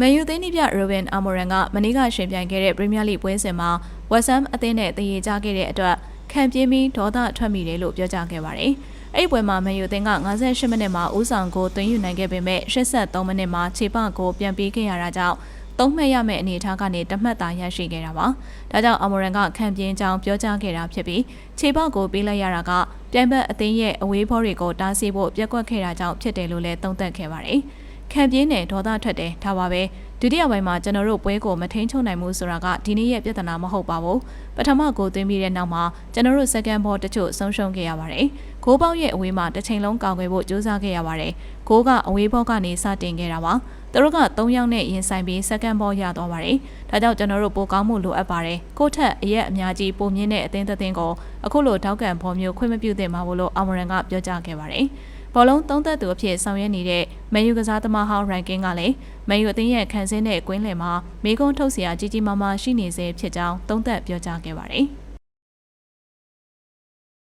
မန်ယူသိန်းနိပြရိုဘင်အာမိုရန်ကမနေ့ကရှင်ပြိုင်ခဲ့တဲ့ပရီးမီးယားလိပွဲစဉ်မှာဝက်ဆမ်အသင်းနဲ့တည်ရကြခဲ့တဲ့အတွက်ခံပြင်းပြီးဒေါသထွက်မိတယ်လို့ပြောကြားခဲ့ပါတယ်။အဲ့ဒီပွဲမှာမန်ယူအသင်းက58မိနစ်မှာဦးဆောင်ကိုသွင်းယူနိုင်ခဲ့ပေမဲ့83မိနစ်မှာခြေပကိုပြန်ပေးခဲ့ရတာကြောင့်သုံးမှတ်ရမယ့်အနေအထားကနေတမှတ်သာရရှိခဲ့တာပါ။ဒါကြောင့်အမေရိကန်ကခံပြင်းကြောင်းပြောကြားခဲ့တာဖြစ်ပြီးခြေပကိုပေးလိုက်ရတာကပြိုင်ဘက်အသင်းရဲ့အဝေးဘောတွေကိုတားဆီးဖို့ပြက်ကွက်ခဲ့တာကြောင့်ဖြစ်တယ်လို့လည်းသုံးသပ်ခဲ့ပါတယ်။ ခံပြင်းနဲ့ဒေါသထွက်တယ်ဒါပါပဲဒုတိယပိုင်းမှာကျွန်တော်တို့ပွဲကိုမထိန်ချုံနိုင်မှုဆိုတာကဒီနေ့ရဲ့ပြဿနာမဟုတ်ပါဘူးပထမဂိုးသွင်းပြီးတဲ့နောက်မှာကျွန်တော်တို့ second ball တချို့ဆုံးရှုံးခဲ့ရပါတယ်ဂိုးပေါက်ရဲ့အဝေးမှာတစ်ချိန်လုံးကောင်းခဲ့ဖို့ကြိုးစားခဲ့ရပါတယ်ဂိုးကအဝေးဘောကနေစတင်ခဲ့တာပါသူတို့က3ယောက်နဲ့ရင်ဆိုင်ပြီး second ball ရသွားပါတယ်ဒါကြောင့်ကျွန်တော်တို့ပိုကောင်းမှုလိုအပ်ပါတယ်ကိုထက်အရက်အများကြီးပုံမြင့်တဲ့အသင်းသက်သင်းကိုအခုလိုထောက်ကန်ဖော်မျိုးခွင့်မပြုသင့်ပါဘူးလို့အမရန်ကပြောကြားခဲ့ပါတယ် ဘောလုံးသုံးသက်သူအဖြစ်ဆောင်ရွက်နေတဲ့မန်ယူကစားသမားဟောင်းရိုင်ကင်းကလည်းမန်ယူအသင်းရဲ့ခံစင်းတဲ့ကွင်းလယ်မှာမိကုံးထုတ်เสียကြီးကြီးမားမားရှိနေစေဖြစ်ကြောင်းသုံးသက်ပြောကြားခဲ့ပါတယ်။